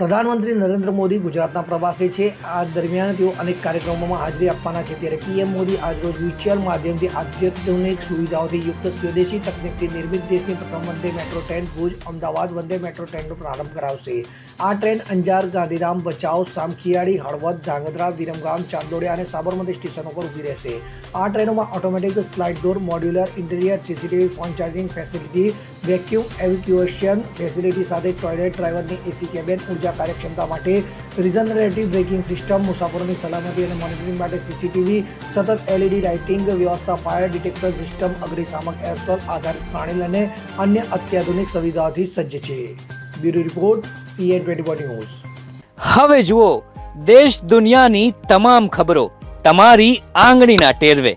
પ્રધાનમંત્રી નરેન્દ્ર મોદી ગુજરાતના પ્રવાસે છે. આ દરમિયાન તેઓ અનેક કાર્યક્રમોમાં હાજરી આપવાના છે. ત્યારે પીએમ મોદી આજરોજ વર્ચ્યુઅલ માધ્યમથી આધ્યાત્મિક સુવિધાઓથી યુક્ત સ્વદેશી તકનીકથી નિર્મિત દેશની પ્રથમ Vande metro train Bhuj, Ahmedabad Vande metro ટ્રેનનો પ્રારંભ કરાવશે. આ ટ્રેન અંજાર, ગાંધીધામ, ભચાઉ, સામખિયાળી, હળવદ, ધાંગધ્રા, વિરમગામ, ચાંદોડિયા અને સાબરમતી સ્ટેશનો પર ઊભી રહેશે. આ ટ્રેનોમાં automatic slide door, modular, interior, CCTV, phone charging facility vacuum evacuation facility સાથે ટોયલેટ ડ્રાઈવરની એસી કેબિન ઊર્જા કાર્યક્ષમતા માટે રિઝનરેટિવ બ્રેકિંગ સિસ્ટમ, મુસાફરોની સલામતી અને મોનિટરિંગ માટે સીસીટીવી, સતત એલઈડી લાઇટિંગ, વ્યવસ્થા, ફાયર ડિટેક્શન સિસ્ટમ, અગ્નિશામક એરસોલ આધારિત પાણી અને અન્ય અત્યાધુનિક સુવિધાઓથી સજ્જ છે. Bureau report CN twenty news. હવે જુઓ, દેશ દુનિયાની તમામ ખબરો તમારી આંગળીના ટેરવે.